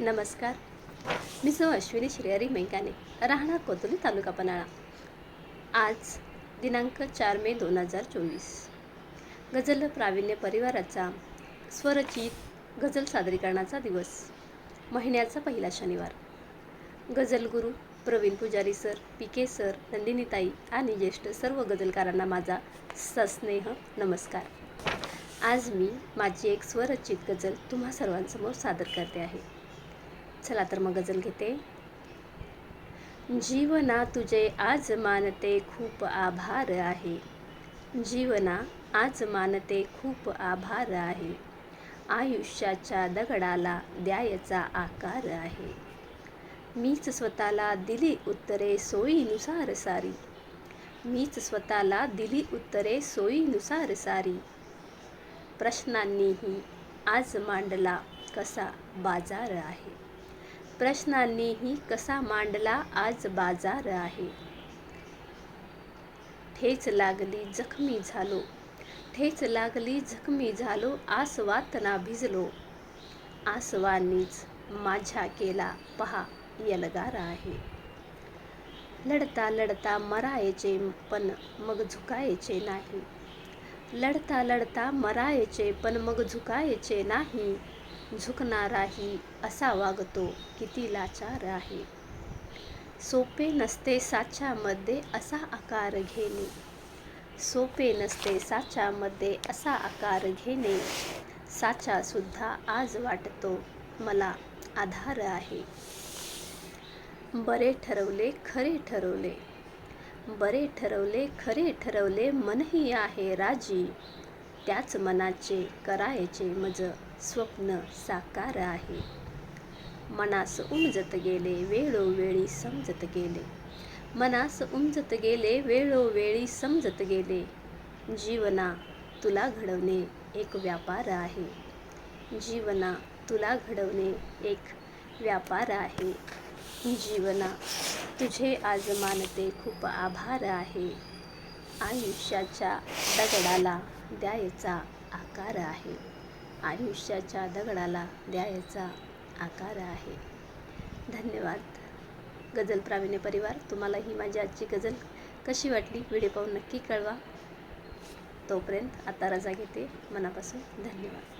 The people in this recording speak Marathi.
नमस्कार. मी सौ अश्विनी श्रेयरी मैकाने राहणार कोतुली तालुका पन्हाळा. आज दिनांक चार मे दोन हजार चोवीस. गझल प्रावीण्य परिवाराचा स्वरचित गझल सादरीकरणाचा दिवस महिन्याचा पहिला शनिवार. गझल गुरु Praveen Pujari sir P K sir नंदिनीताई आणि ज्येष्ठ सर्व गझलकारांना माझा सस्नेह नमस्कार. आज मी माझी एक स्वरचित गझल तुम्हा सर्वांसमोर सादर करते आहे. चला तर मग गजल घेते. जीवना तुझे आज मानते खूप आभार आहे. जीवना आज मानते खूप आभार आहे. आयुष्याच्या दगडाला द्यायचा आकार आहे. मीच स्वतःला दिली उत्तरे सोयीनुसार सारी. मीच स्वतःला दिली उत्तरे सोयीनुसार सारी. प्रश्नांनीही आज मांडला कसा बाजार आहे. प्रश्नांनीही कसा मांडला आज बाजार आहे? ठेच लागली जखमी झालो. ठेच लागली जखमी झालो आसवातना भिजलो. आसवांनीच माझ्या केला पहा यलगार आहे. लढता लढता मरायचे पण मग झुकायचे नाही. लढता लढता मरायचे पण मग झुकायचे नाही. झुकणाराही असा वागतो किती लाचार आहे सोपे नसते साच्यामध्ये असा आकार घेणे. सोपे नसते साच्यामध्ये असा आकार घेणे. साचासुद्धा आज वाटतो मला आधार आहे. बरे ठरवले खरे ठरवले. बरे ठरवले खरे ठरवले मनही आहे राजी. त्याच मनाचे करायचे मज स्वप्न साकार आहे. मनास उमजत गेले वेळोवेळी समजत गेले. मनास उमजत गेले वेळोवेळी समजत गेले. जीवना तुला घडवणे एक व्यापार आहे. जीवना तुला घडवणे एक व्यापार आहे. जीवना तुझे आज मानते खूप आभार आहे. आयुष्याच्या दगडाला द्यायचा आकार आहे. आयुष्याच्या दगडाला द्यायचा आकार आहे. धन्यवाद. गझल प्रावीण्य परिवार तुम्हाला ही माझी आजची गझल कशी वाटली? व्हिडिओ पाहून नक्की कळवा. तोपर्यंत आता रजा घेते. मनापासून धन्यवाद.